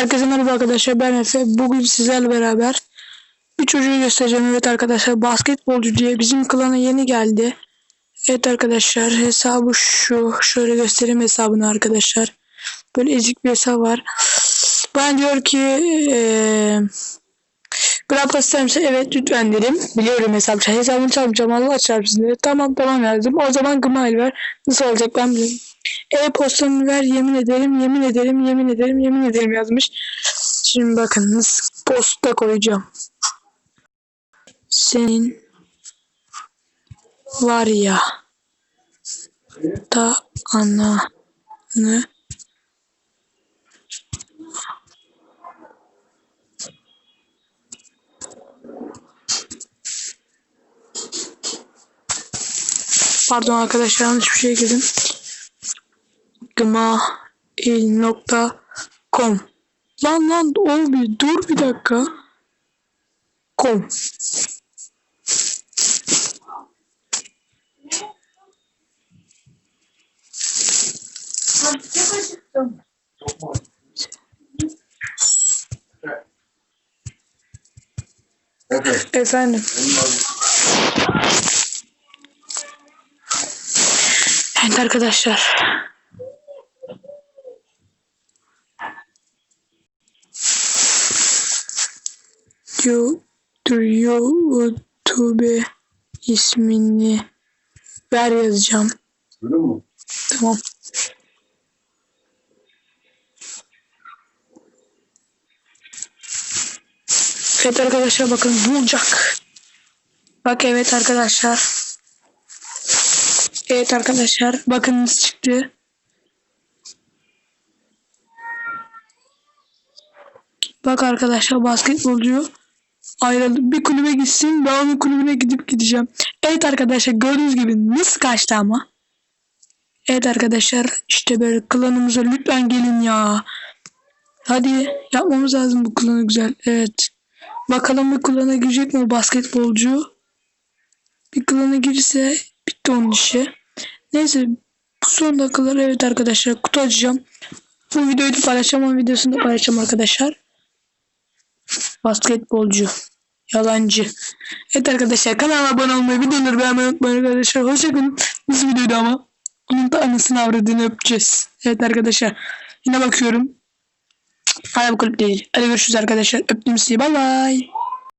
Herkese merhaba arkadaşlar ben Efe. Bugün sizlerle beraber bir çocuğu göstereceğim. Evet arkadaşlar basketbolcu diye bizim klana yeni geldi. Evet arkadaşlar hesabı şu. Şöyle göstereyim hesabını arkadaşlar. Böyle ezik bir hesap var. Bana diyor ki eee Grab ister? Evet lütfen dedim. Biliyorum hesap hesabını çalmayacağım Allah çarpsın dedi. Tamam tamam yazdım. O zaman Gmail ver. Nasıl olacak ben bilmiyorum. E-postamı ver yemin ederim yemin ederim yemin ederim yemin ederim yazmış. Şimdi bakın nasıl posta koyacağım. Senin var ya da ananı Pardon arkadaşlar yanlış bir şey girdim. gmail.com Lan lan ol bir dur bir dakika. Com. Evet. Efendim. Evet arkadaşlar. YouTube ismini ver yazacağım. Öyle mi? Tamam. Evet arkadaşlar bakın bulacak. Bak evet arkadaşlar. Evet arkadaşlar bakın nasıl çıktı. Bak arkadaşlar basketbolcu ayrıldı. Bir kulübe gitsin ben onun kulübüne gidip gideceğim. Evet arkadaşlar gördüğünüz gibi nasıl kaçtı ama. Evet arkadaşlar işte böyle klanımıza lütfen gelin ya. Hadi yapmamız lazım bu klanı güzel. Evet. Bakalım bir klana girecek mi o basketbolcu? Bir klana girirse bitti onun işi. Neyse son dakikalar evet arkadaşlar kutu açacağım. Bu videoyu da paylaşacağım. videosunu da paylaşacağım arkadaşlar. Basketbolcu. Yalancı. Evet arkadaşlar kanala abone olmayı, videoları beğenmeyi unutmayın arkadaşlar. Hoşçakalın. Nasıl videoydu ama? Onun da anasını avradını öpeceğiz. Evet arkadaşlar. Yine bakıyorum. Hala bu kulüp değil. Hadi görüşürüz arkadaşlar. Öptüm sizi. Bay bay.